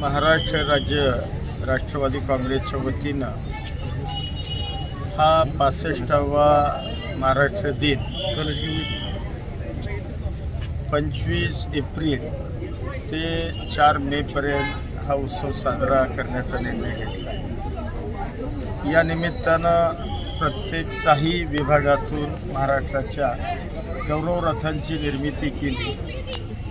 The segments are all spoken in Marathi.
महाराष्ट्र राज्य राष्ट्रवादी काँग्रेसच्या वतीनं हा पासष्टावा महाराष्ट्र दिन पंचवीस एप्रिल ते चार मेपर्यंत हा उत्सव साजरा करण्याचा निर्णय घेतला. या निमित्तानं प्रत्येक साही विभागातून महाराष्ट्राच्या गौरव रथांची निर्मिती केली.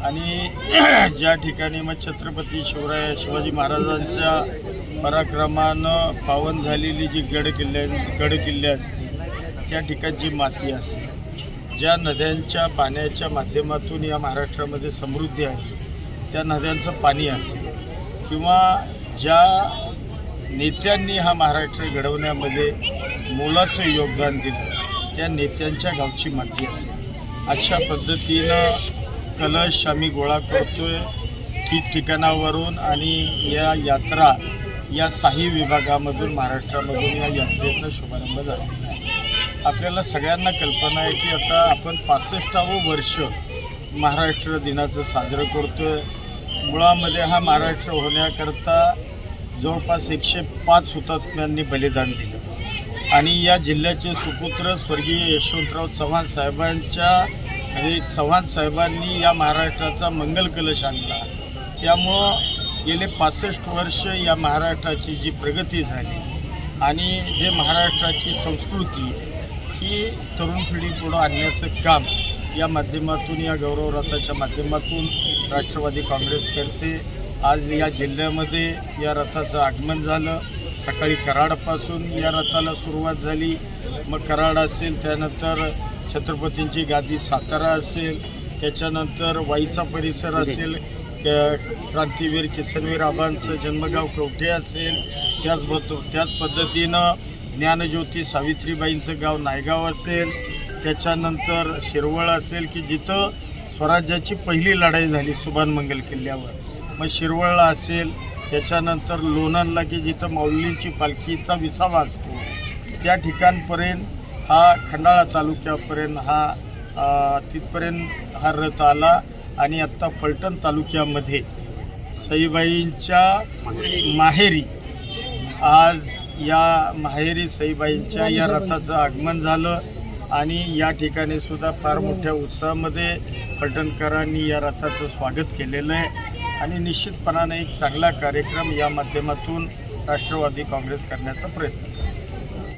आणि ज्या ठिकाणी मग छत्रपती शिवराय शिवाजी महाराजांच्या पराक्रमानं पावन झालेली जी गड किल्ले गड किल्ले असतील त्या ठिकाणची माती असते ज्या नद्यांच्या पाण्याच्या माध्यमातून या महाराष्ट्रामध्ये समृद्धी आहे त्या नद्यांचं पाणी असेल किंवा ज्या नेत्यांनी हा महाराष्ट्र घडवण्यामध्ये मोलाचं योगदान दिलं त्या नेत्यांच्या गावची माती असेल. अशा पद्धतीनं कलश आम्ही गोळा करतोय ठिकठिकाणावरून आणि या यात्रा या साही विभागामधून महाराष्ट्रामधून या यात्रेचा शुभारंभ झालेला आहे आपल्याला सगळ्यांना कल्पना आहे की आता आपण पासष्टावं वर्ष महाराष्ट्र दिनाचं साजरं करतोय. मुळामध्ये हा महाराष्ट्र होण्याकरता जवळपास एकशे पाच हुतात्म्यांनी बलिदान दिलं. आणि या जिल्ह्याचे सुपुत्र स्वर्गीय यशवंतराव चव्हाण साहेबांच्या आणि चव्हाण साहेबांनी या महाराष्ट्राचा मंगल कलश आणला. त्यामुळं गेले पासष्ट वर्ष या महाराष्ट्राची जी प्रगती झाली आणि जे महाराष्ट्राची संस्कृती ही तरुण पिढी पुढं आणण्याचं काम या माध्यमातून या गौरव रथाच्या माध्यमातून राष्ट्रवादी काँग्रेस करते. आज या जिल्ह्यामध्ये या रथाचं आगमन झालं. सकाळी कराडपासून या रथाला सुरुवात झाली. मग कराड असेल त्यानंतर छत्रपतींची गादी सातारा असेल त्याच्यानंतर वाईचा परिसर असेल क्रांतीवीर किसनवीर आबांचं जन्मगाव कवठे असेल त्याच त्याच पद्धतीनं ज्ञानज्योती सावित्रीबाईंचं गाव नायगाव असेल त्याच्यानंतर शिरवळ असेल की जिथं स्वराज्याची पहिली लढाई झाली सुभानमंगल किल्ल्यावर. मग शिरवळला असेल त्याच्यानंतर लोणंदला की जिथं माऊलींची पालखीचा विसावा असतो. त्या ठिकाणपर्यंत हा खंडाळा तालुक्यापर्यंत हा तिथपर्यंत हा रथ आला आणि आत्ता फलटण तालुक्यामध्ये सईबाईंच्या माहेरी आज या माहेरी सईबाईंच्या या रथाचं आगमन झालं आणि या ठिकाणी सुद्धा फार मोठ्या उत्साहामध्ये फलटणकरांनी या रथाचं स्वागत केलेलं आहे. आणि निश्चितपणाने एक चांगला कार्यक्रम या माध्यमातून राष्ट्रवादी काँग्रेस करण्याचा प्रयत्न